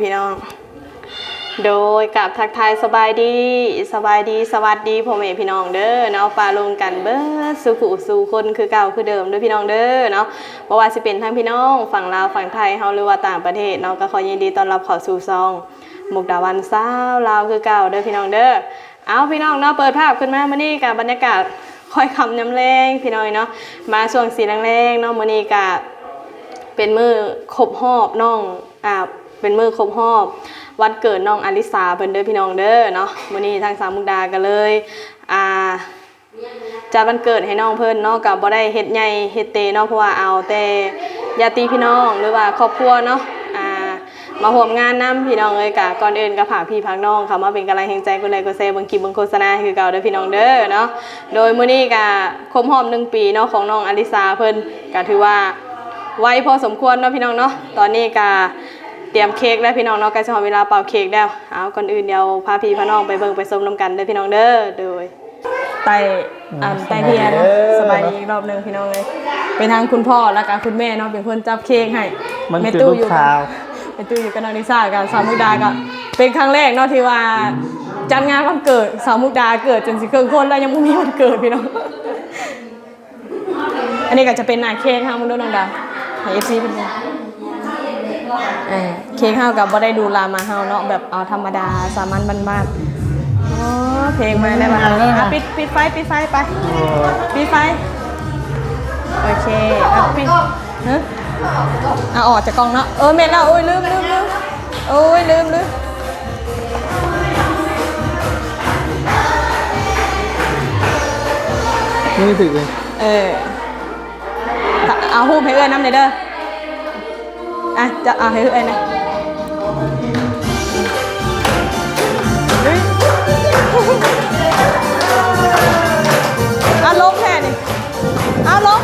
พี่น้อง โดยกับทักทายสบายดีสบายดีสวัสดีพ่อแม่พี่น้องเด้อเนาะปลาลงกันเบิดสู่ผู้สู่คนคือเก่าคือเดิมด้วยพี่น้องเด้อเนาะบ่ว่าสิเป็นทั้งพี่น้องฝั่งลาวฝั่งไทยเฮาหรือว่าต่างประเทศเนาะก็ขอยินดีต้อนรับเข้าสู่ซองมุกดาวันสาลาวคือเก่าเด้อพี่น้องเด้อเอาพี่น้องเนาะเปิดภาพขึ้นมามื้อนี้กับบรรยากาศค่อยคำยำแรงพี่น้องเนาะมาช่วงสีแรงๆเนาะมื้อนี้ก็เป็นมือครบหอบน้องอ่า เป็นมือครบหอบวันเกิดน้องอลิสาเพิ่นเด้อพี่น้องเด้อเนาะมื้อนี้ทางสามมุกดาก็เลยอ่าจัดวันเกิดให้น้องเพิ่นเนาะก็บ่ได้เฮ็ดใหญ่เฮ็ดเตเนาะเพราะว่าเอาแต่ญาติพี่น้องหรือว่าครอบครัวเนาะอ่ามาร่วมงานนํพี่น้องเอ้ยก็ก่อนอื่นก็ฝากพี่พักน้องค่ะมาเป็นกำลังแห่งใจกดไลค์กดแชร์เบิ่งคลิปเบิ่งโฆษณาคือเก่าเด้อพี่น้องเด้อเนาะโดยมื้อนี้ก็ครบรอบหนึ่งปีเนาะของน้องอลิสาเพิ่นก็ถือว่าไวพอสมควรเนาะพี่น้องเนาะตอนนี้ก็ เตรียมเค้กแล้วพี่น้องเนาะใกล้จะถึงเวลาเป่าเค้กแล้วเอาก่อนอื่นเดี๋ยวพาพี่พาน้องไปเบิ่งไปชมน้ำกันเด้อพี่น้องเด้อโดยไต่อ่าไต่เพียเนาะสบายดีอีกรอบหนึงพี่น้องเลยเป็นทางคุณพ่อแล้วก็คุณแม่เนาะเป็นคนจับเค้กให้มันแม่คือตู้ลูกอยู่ข่าวแม่ตู้อยู่กับน้องนิซ่ากับสาวมุกดาก็เป็นครั้งแรกเนาะที่ว่าจัดงานวันเกิดสาวมุกดาเกิดจนสิเครื่องคนแล้วยังไม่มีวันเกิดพี่น้อง อันนี้ก็จะเป็นหน้าเค้กค่ะมึงดูน้องดาวให้ FC เพิ่นดู เออเค้กเฮากับบ่ได้ดูลามาเฮาเนาะแบบเอาธรรมดาสามัญบ้านๆอ๋อเพลงมาได้ป่ะอะปิดปิดไฟปิดไฟไปปิดไฟโอเคอะปิดฮะอะออกจากกล้องเนาะเออแม่นแล้วโอ้ยลืมลืมลืมโอ้ยลืมลืมนี่ถึงเลยเออเอาหูปให้เอ้ยน้ำเลยเด้อ อะจะเอาให้เอ้ยนะเฮ้ยเอาลงแค่นี้เอาลง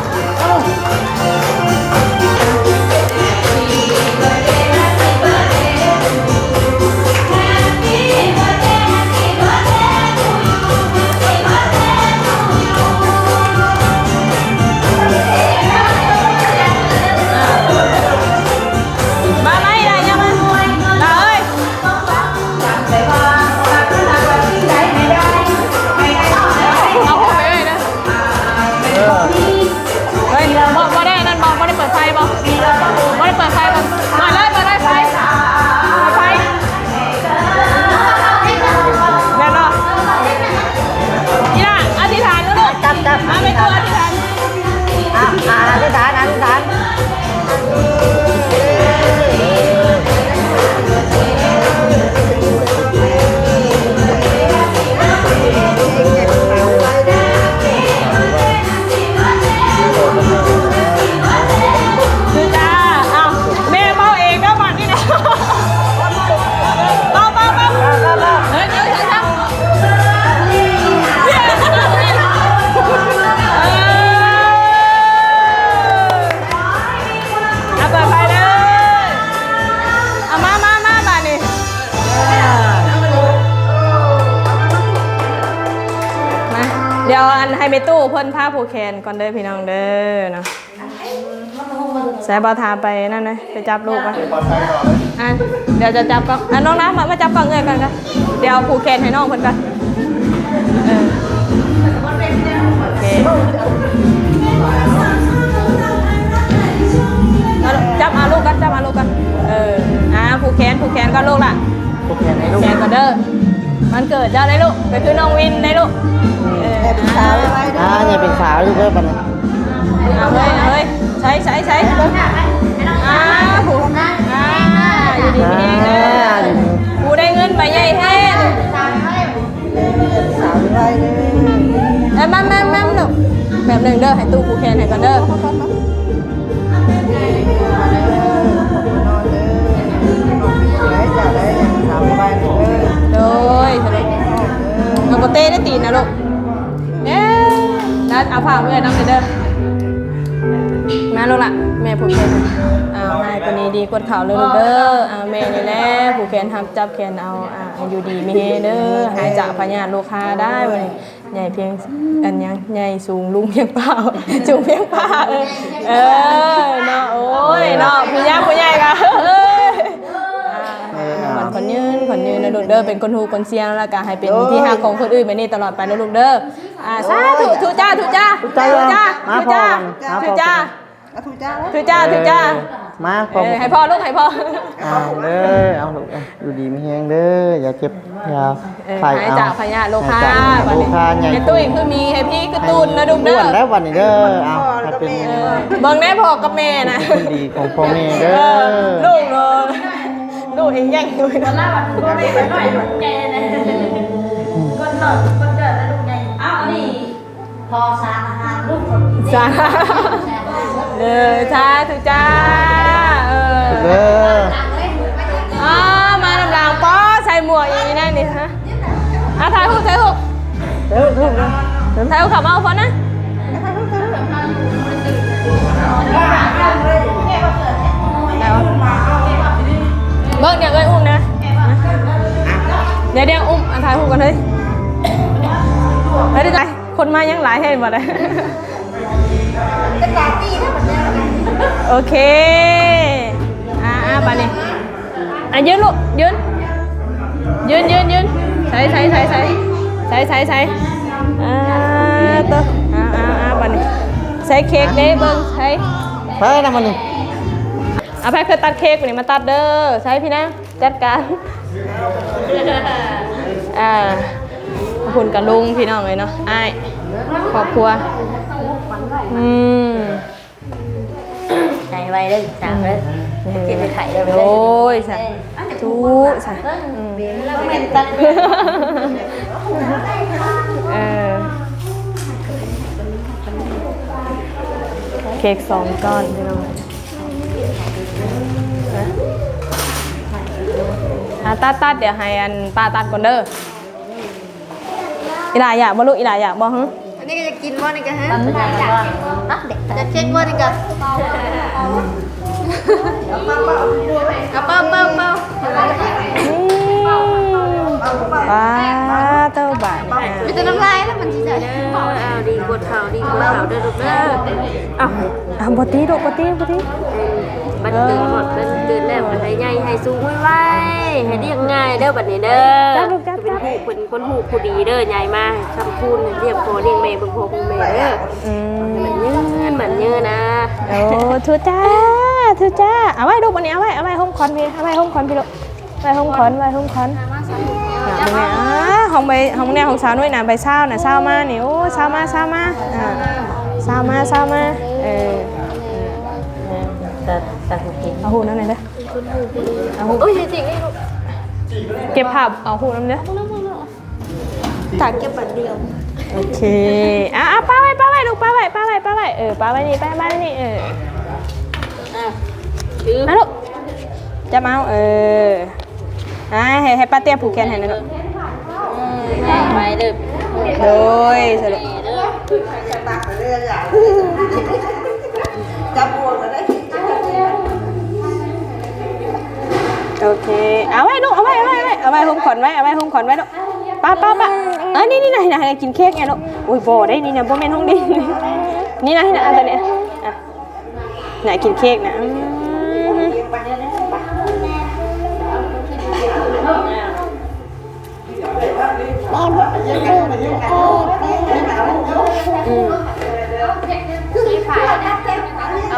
นก่อนเด้อพี่น้องเด้อเนาะสายบาทาไปนั่นเลยไปจับลูกไปอะเดี๋ยวจะจับกล้องอะน้องน้ำมามาจับกล้องเงยกันกันเดี๋ยวเอาผูกแขนให้น้องเพิ่นกันเออโอเคเอาจับมาลูกกันจับมาลูกกันเอออะผูกแขนผูกแขนก็ลูกล่ะพวกแกให้ลูผูกกแขนก็เด้อมันเกิดเจ้าได้ลูกไปคือน้องวินได้ลูก เออเป็นสาวไว้อ่าเนี่ยเป็นสาวลูกเอ้ยปันนะเอาเฮ้ยเอาเฮ้ยใช้ใช้ใช้อ่าผูกอ่าอยู่ดีมีเด้อกูได้เงินใบใหญ่แท้สาวไว้เลยเอ้ยแม่แม่แม่ลูกแบบหนึ่งเด้อให้ตู้กูแคนให้กันเด้อนอนเลยได้จะได้ยังสาวไว้เลยโดยเอาโปเต้ได้ตีนนะลูกเอ๊ะ นัดเอาผ้าเมื่อยน้ำเลยเด้อมาลูกล่ะแม่ผูกแขนเอาให้คนนี้ดีกดเข่าเลยลูกเด้อเอาแม่นี่แหละผูกแขนทับจับแขนเอาอ่าอยู่ดีมีเฮเด้อหายจากพญาลูกค้าได้วันนี้ใหญ่เพียงอันยังใหญ่สูงลุงเพียงเปล่าจูงเพียงเปล่าเออเออเนาะโอ้ยเนาะผู้ใหญ่ผู้ใหญ่กันเอ้ยเออเอาคนยืนคนยืนนะ ลูกเด้อเป็นคนหูคนเสียงแล้วก็ให้เป็นที่ฮักของคนอื่นไปนี่ตลอดไปนะลูกเด้ออ่าสาธุทุจ้าทุจ้าทุจ้าทุจ้ามาทุจ้าพอกันมาพอกันทุจ้าเอาถูกจ้าแล้วทุจ้าทุจ้ามาพเอออให้พ่อลูกให้พ่อเอาเด้อเอาลูกเอาอยู่ดีมีแฮงเด้ออย่าเจ็บอย่าเออไข้หายเอาจากพยาธิโลคาหายจากโลคาใหญ่ให้ตุ้ยคือมีให้พี่คือตูนนะลูกอ้เด้อวนแล้ววันนี้เด้อเอาให้เป็นเออเบิ่งแน่พ่อกับแม่นะคนดีของพ่อแม่เด้เอออลูกเล ยลูกเองแย่งอยู่นะก็ไม่ไปหน่อยหมดแกเลยคนหลอดคนเดินแล้วลูกไงอ้าวนี่พอสารอาหารลูกคนกินจ้าเด้อจ้าทุจ้า เออเด้ออ๋อมาลำลางป้อใส่หมวกอย่างนี้นั่นนี่ฮะอะถ่ายรูปถ่ายรูปเด้อลูกนะถ่ายรูปขับมาเอาพอนะแล้วเบิ้งเดี๋ยวเอ้ยอุ้มนะเดี๋ยวเดี๋ยวอุ้มอะถ่ายรูกันเลยไม่ได้ใจคนมายังหลายให้หมดเลยเป็นลาตี้นะแบบนี้โอเค อ่าอ่าไปนี่อะยืนลูกยืนยืนยืนยืนใส่ใส่ใส่ใส่ใส่ใส่ใส่อ่าตัวอ่าอ่าอ่าไปนี่ใส่เค้กเด้เบิ้งใส่ไปนะมันนี่ อาไปคือตัดเค้กไปนี่มาตัดเด้อใส่พี่นะจัดการอ่าขอบคุณกับลุงพี่น้องเลยเนาะไอ้ครอบครัวอืมใจไว้เลยจังเลยกินไปไข่เลยโอ้ยใส่จูใส่อืมแล้วเป็นตัดเออเค้กสองก้อนพี่น้อง อะตัดตัดเดี๋ยวให้อันป้าตัดก่อนเด้ออีหลาอยากบ่ลูกอีหลาอยากบ่ฮึอันนี้ก็จะกินว่านี่กันฮะตัดไม่ได้ว่าตัดเด็กจะเช็คว่านี่กันเอาเป้าเป้าเป้าป้าเต้าบาทอะมีแต่น้ำลายแล้วมันชิจะเอาดีกดเขาดีกดเขาเด้อลูกเด้ออ้าวอะบ่ตีลูกบ่ตีบ่ตี บันเกิดหมดบันเกิดแล้วให้ใหญ่ให้สูงไว้ไว้ให้เรียกง่ายเด้อบัดนี้เด้อเป็นผู้เป็นคนหูผู้ดีเด้อใหญ่มากทำคุณเรียกพ่อเรียกแม่เบิ่งพ่อเบิ่งแม่เด้ออืมเหมืนยืนเหมือนยืนนะโอ้ทุจ้าทุจ้าเอาไว้ลูกวันนี้เอาไว้เอาไว้ห้องคอนพี่เอาไว้ห้องคอนพี่ลูกไว้ห้องคอนไว้ห้องคอนอะมึงเนี่ยอ่าห้องใบห้องเนี่ยห้องสาวน้อยนะใบเช้านะเช้ามานี่โอ้เช้ามาเช้ามาอ่าเช้ามาเช้ามาเออ เอาหูนั่นหน่อยเด้อเอาหูโอ้ยจริงๆไอ้ลูกเก็บภาพเอาหูนั่นเด้อจากเก็บบัตรเดียว โอเค อะอะป้าไว้ป้าไว้ลูกป้าไว้ป้าไว้ป้าไว้เออป้าไว้นี่ป้าไว้นี่เอออะชื่อมาลูกจะมาเอาเอออะให้ให้ป้าเตี้ยผูกแขนให้หนะลูกไปเด้อโดยสรุปเด้อตักไป โอเค เอาไว้ลูก เอาไว้ เอาไว้ เอาไว้เอาไว้หุ้มขอนไว้ เอาไว้หุ้มขอนไว้ลูกป้าป้าป้าเอ้ยนี่นี่นะนะกินเค้กไงลูก อุ้ยโบได้ นี่นะโบแม่นห้องดินนี่นะน่ะอันตัวเนี้ยอะไหนกินเค้กนะอืม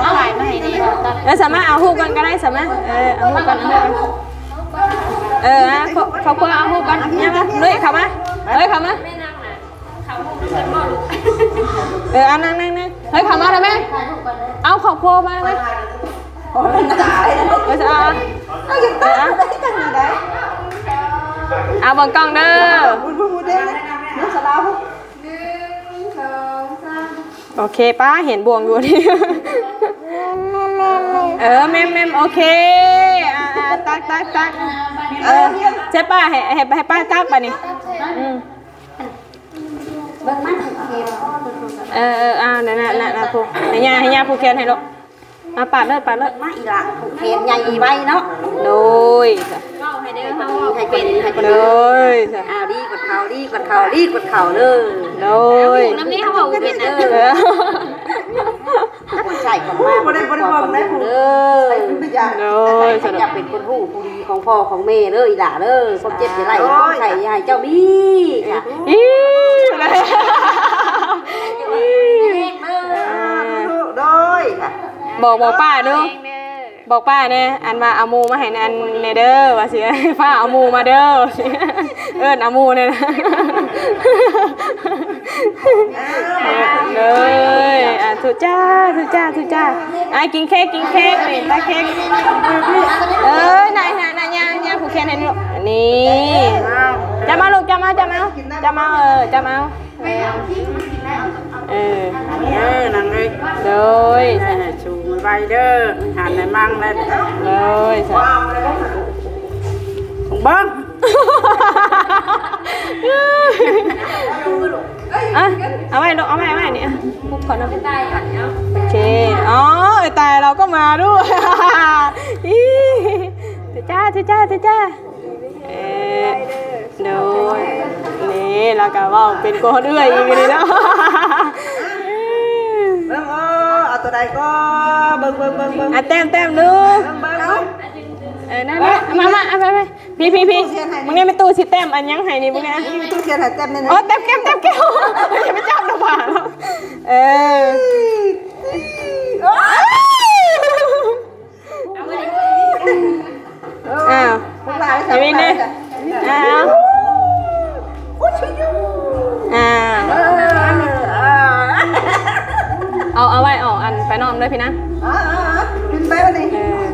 เอาถ่ายมาให้ดีตัดแล้วสามารถเอาหูกันก็ได้สามารถเออเอาหูกันเอาหูกันเออนะเขาเขาควรเอาหูกันยังไงลุยเข้ามาเฮ้ยเข้ามาเออเอานั่งนั่งนั่งเฮ้ยเข้ามาเลยแม่เอาขอบครัวมาเลยโอ้ยตายเออจะเอาเอาอย่างตั้งได้ตั้งได้เอาบังกล้องเด้อ โอเคป้าเห็นบวงอยู่นี่เออแม่แม่โอเคอ่าอ่าตักตักตักเออใช่ป้าให้ให้ให้ป้าตักไปนี่อืมเบิ่งมาเก็บเออเอออ่านั่นน่ะนั่นน่ะผูกให้ยาให้ยาผูกแขนให้ลูกมาปาดเลิศปาดเลิศมาอีหล่ะผูกแขนใหญ่ไว้เนาะโดยจ้ะให้เด้อเฮาให้เป็นให้เป็นโดยจ้ะอ้าวดีกดเขาดีกดเขาดีกดเขาเลยโดย น้ำนี้เขาบอกเป็นเด้อเออหัวใจส่คนมากบ่ได้บ่ได้บ่ได้เด้อไม่อยากโดยสฉันนุอยากเป็นคนผู้ผู้ดีของพ่อของแม่เด้ออีหล่าเด้อความเจ็บจะไล่ความไข่ยายเจ้าบี้ค่ะอีเลยโดยบอกบอกป้าดูบอกป้าเนี่ยอันว่าเอาหมูมาให้อันเนเด้อว่าสิให้ป้าเอาหมูมาเด้อ เอิ้นเอาหมูเนี่ยนะเลยอะทุจ้าทุจ้าทุจ้าอะกินเค้กกินเค้กนี่ตาเค้กเอ้ยนายนายนายยายยาผูกแขนให้ลูกนี่จะมาลูกจะมาจะมาจะมาเออจะมาเออเออเออนางเอ้ยเลยชูไว้เด้อหันในมั่งแล้วเลยใช่ของบ้าง อะเอาไว้ลูกเอาไว้เอาไว้นี่อะพุกก่อนนะตายก่อนเนาะโอเคอ๋อไอ้ตายเราก็มาด้วยอีทุจ้าทุจ้าทุจ้าเอ๊ะเดี๋ยวนี่แล้วก็เว่าเป็นโกนเอื้อยอีกเลยเนาะเบิ่งเออเอาตัวใดก็เบิ่งเบิ่งเบิ่งเบิ่งอะแต้มแต้มดูเบิ่งเบิ่งเออนั่นแหละมามาเอาไปไป พี่พี่พี่มึงเนี่ยไม่ตู้สิแต้มอันยังไห้นี่มึงเนี่ยมีตู้เขียนให้เต็มเลยนะโอ้แต้มแก้มแต้มแก้มอย่าไปจับหน้าผากแล้วเอออ้าวพวกหลายอย่าวิ่งดิอ้าวอ้าวเอาเอาไว้ออกอันไปนอนด้วยพี่นะอ่ากินไปวันนี้เออ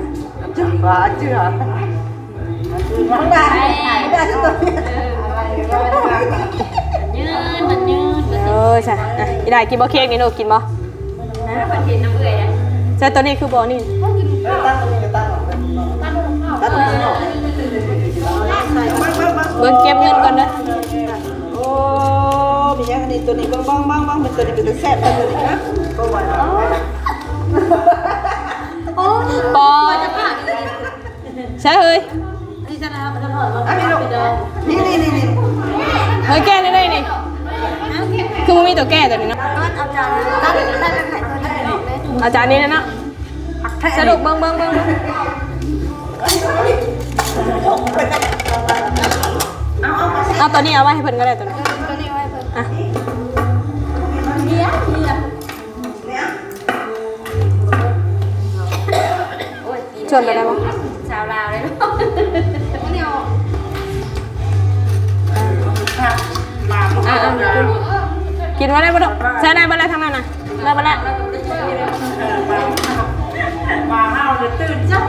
จืดหวานจืด หวานพวกหลายได้ตัวนี้ยืนมันยืนเออใช่อะอีได้กินบ่เค้กนี่หนูกินบ่มันเห็นน้ำเอื่อยนะใช่ตัวนี้คือบ่นี่ตัดตัวนี้ออกเบิ่งเบิ่งเบิ่งเบิ่งเก็บเงินก่อนเด้อโอ้มีอย่างนี้ตัวนี้บ้างบ้างบ้างบ้างเป็นตัวนี้เป็นตัวแซ่บตัวนี้นะก็ไหวแล้วปอใช่เฮ้ย อะนี่ลูกนี่นี่นี่นี่เฮ้ยแก้ได้ได้นี่คือมันมีตัวแก้ตัวนี้เนาะได้ได้ได้ไข่ตัวนี้เลยอาจารย์นี้นะเนาะผักแท้สรุปเบิ่งเบิ่งเบิ่งเบิ่งเอาตัวนี้เอาไว้ให้เพิ่นก็ได้ตัวนี้อะชวนไปได้ปะชาวลาวเลยมาพ อะเราอกินไว้ได้ปะลูกใช้ได้ปะแล้วทั้งนั้นน่ะได้ปะแล้มาเฮาจะตื่นจ้ะ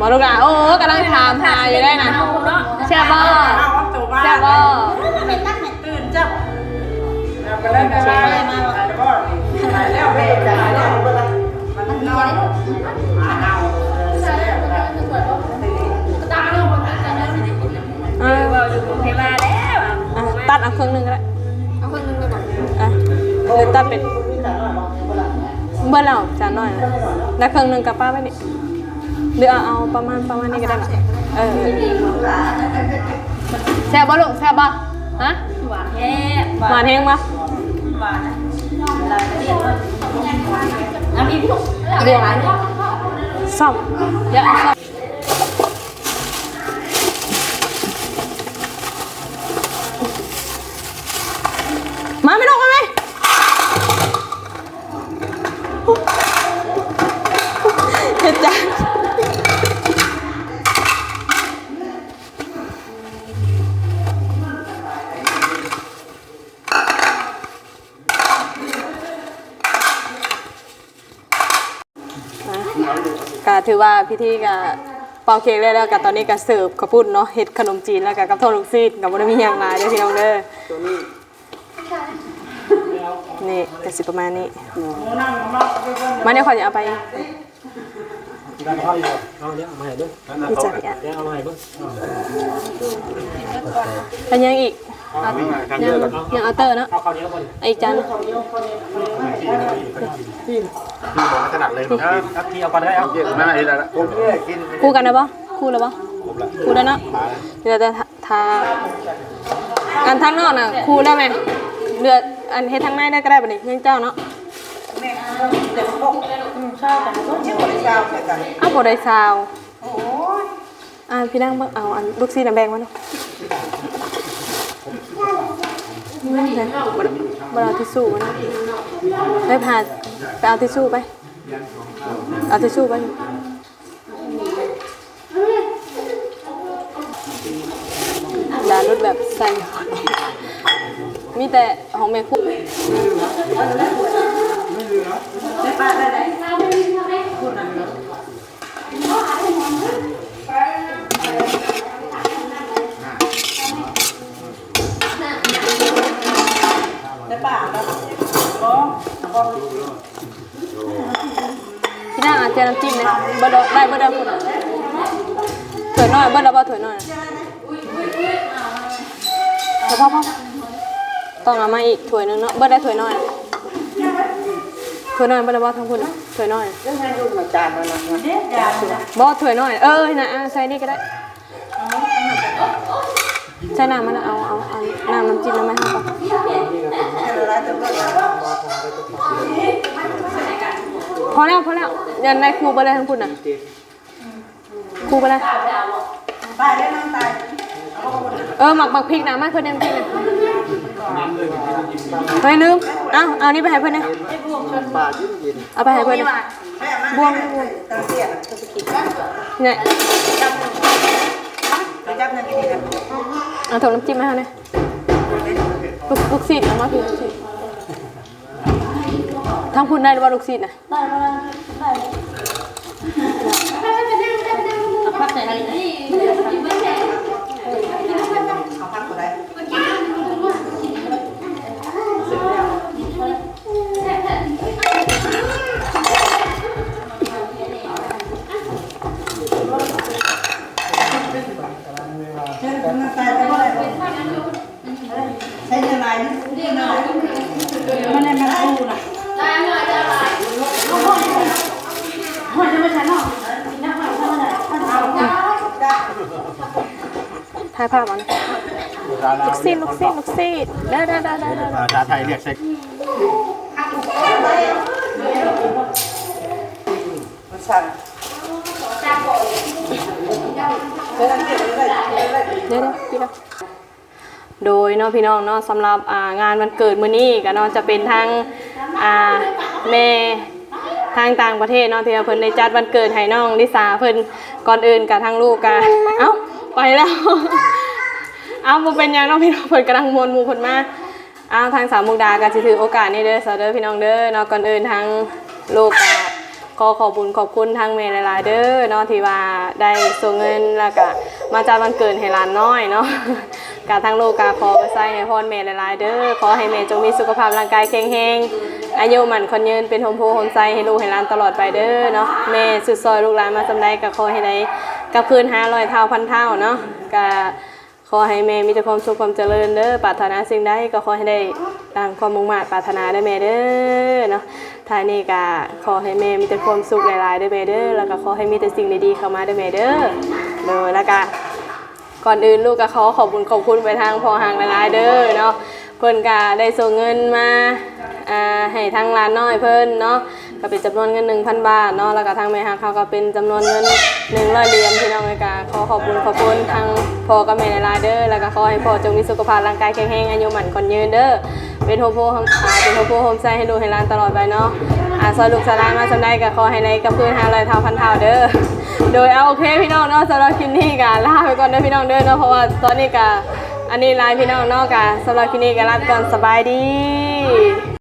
บอลูกอะโอ้กำลังถามหาอยู่ได้น่ะแช่บบ่เฮาเอาตัวมาแช่บบ่ตื่นจ้ะแล้วก็เล่นกันมาแล้วก็แล้วไม่จ่ายแล้วมันนอนมาเฮา ตัดเอาครึ่งหนึงก็ได้เอาคนนึงเลยบอกอะหรือตัดเป็นเบื่อแล้วจานน้อยนะแล้วครึ่งหนึงกับป้าไว้นี่หรือเอาเอาประมาณประมาณนี้ก็ได้นะเออเออแซ่บบ่ลูกแซ่บบ่ฮะหวานแท้หวานแห้งบ่น้ำอีกลูกเรียงซ่อมเยอะซ่อม มาไม่ลงมาไหมเห็ดจ้าก็ถือว่าพิธีก็เป่าเค้กได้แล้วกับตอนนี้ก็เสิร์ฟข้าวปุ้นเนาะเฮ็ดขนมจีนแล้วก็กับทอดลูกซีดกับบ่ได้มีอย่างหลายเด้อพี่น้องเด้อ นี่ก็สิประมาณนี้ มาเนี่ยขอจะเอาไปได้ข้าวอยู่เอาเนี้ยเอามาให้เบิ้งพี่จัดอะเนี้ยเอามาให้เบิ้งอันยังอีกทำยัเยงอะก่อนยังเอาเตอร์เนาะเอาข้าวเหนียวก่อนเอาอีกจานพี่บอกถนัดเลยครับพี่เอาก่อนได้เอาเยอะมากเลยแล้วผมเนี่ยกินคู่กันได้ปะคู่แล้วปะคู่แล้วเนาะเดี๋ยวจะทาอันทั้งนอกน่ะคู่ได้ไหมเลือด อันเฮ็ดทั้งในได้ก็ได้ปะนี่เรื่องเจ้าเนาะแม่เด็กพกชอบกันก็ชื่อคนชาวใช่กันอ้าวบ่ได้ซาวโอ้ยอ่าพี่นั่งเบิ่งเอาอันลูกซีน้ำแบงมาเนาะนี่เลยบ่ได้บ่ได้เอาทิชชู่มาเนาะไปผ่าไปเอาทิชชู่ไป เอาทิชชู่ไปดารุดแบบใส่มีแต่ของแม่คู่ ได้ป้าได้ได้ได้ป้าแล้วก็พี่นั่งอาจจะน้ำจิ้มนะเบอร์ได้เบอร์ได้คุณถวยน้อยเบอร์ได้บ่ถวยน้อยพ่อพ่อพ่อต้องเอามาอีกถวยหนึงเนาะเบอร์ได้ถวยน้อย ถวยน้อยบอร์ได้บ่ทั้งคุณถวยน้อยเรื่องให้ดูมาจานมาแล้วเด็กยาสุดบ่ถวยน้อย เออนะอะใส่นี่ก็ได้ใส่น้ำมันเอาเอาเอาน้ำน้ำจิ้มแล้วไหมครับพอแล้วพอแล้วยันได้ครูไปเลยทั้งคุณน่ะครูไปเลยตายได้นั่งตายเออหมักหมักพริกนะมาเพื่อนยังพริกนะเฮ้ยลืมเอาเอานี่ไปให้เพื่อนนะ ป่ายิ่งเย็นเอาไปให้เพื่อนนะแม่มาตาเสียตาสกิดเนี่ยไปจับนั่นกินกันเอาถุงน้ำจิ้มมาให้นะลูกลูกซีดเอามาพี่ลูกซีดทั้งคุณได้หรือว่าลูกซีดนะเอาพักก็ได้ เช่นน้ำตาลไปก็ได้ใช้ยังไง นี่นะมันได้มาดูนะถ่ายภาพเอานะลูกซีดลูกซีดลูกซีดได้ได้ได้ได้ได้ภาษาไทยเรียกใช้มันสั่นเวลาเก็บได้ได้เดี๋ยวเดี๋ยวพี่ละ โดยเนาะพี่น้องเนาะสำหรับงานวันเกิดมื้อนี้ก็เนาะจะเป็นทางแม่ทางต่างประเทศเนาะที่เพิ่นได้จัดวันเกิดให้น้องลิสาเพิ่นก่อนอื่นกับทางลูกกะเอ้าไปแล้วเอ้าบ่เป็นหยังเนาะพี่น้องเพิ่นกำลังมวนหมู่เพิ่นมาเอ้าทางสามมุกดาก็สิถือโอกาสนี้เด้อซะเด้อพี่น้องเด้อเนาะก่อนอื่นทางลูกก็ขอขอบคุณขอบคุณทางแม่หลายๆเด้อเนาะที่ว่าได้ส่งเงินแล้วก็มาจัดวันเกิดให้หลานน้อยเนาะ กาทางลูกกาขอไปใส่ให้พรแม่หลายๆเด้อขอให้แม่จงมีสุขภาพร่างกายแข็งแรงอายุหมันคนยืนเป็นโฮมโพโฮมไซให้ลูกให้หลานตลอดไปเด้อเนาะแม่สุดซอยลูกหลานมาสำใดก็ขอให้ได้กับคืน500เท่าพันเท่าเนาะก็ขอให้แม่มีแต่ความสุขความเจริญเด้อปรารถนาสิ่งใดก็ขอให้ได้ดังความมุ่งมั่นปรารถนาเด้แม่เด้อเนาะท้ายนี้ก็ขอให้แม่มีแต่ความสุขหลายๆเด้แม่เด้อแล้วก็ขอให้มีแต่สิ่งดีๆเข้ามาเด้แม่เด้อเด้อแล้วก็ ก่อนอื่นลูกก็ขอขอบคุณขอบคุณไปทางพ่อหางหลายเด้อเนาะเพิ่นก็ได้ส่งเงินมาอ่าให้ทางร้านน้อยเพิ่นเนาะก็เป็นจำนวนเงิน 1,000 บาทเนาะแล้วก็ทางแม่ฮักเขาก็เป็นจำนวนเงิน100เหรียญพี่น้องเลยก็ขอขอบคุณขอบคุณทางพ่อกับแม่หลายเด้อแล้วก็ขอให้พ่อจงมีสุขภาพร่างกายแข็งแรงอายุหมันคนยืนเด้อเป็นโฮมโพอ่าเป็นโฮมโพโฮมไซให้ดูให้ร้านตลอดไปเนาะอ่าซอยลูกสลายมาจำได้ก็ขอให้ในกับเพื่อน500เท่าพันเท่าเด้อ โดยเอาโอเคพี่น้องเนาะสำหรับคลิปนี้ก็ลาไปก่อนเด้อพี่น้องเด้อเนาะเพราะว่าตอนนี้ก็อันนี้ไลน์พี่น้องเนาะก็สำหรับคลิปนี้ก็ลาไปก่อนสบายดี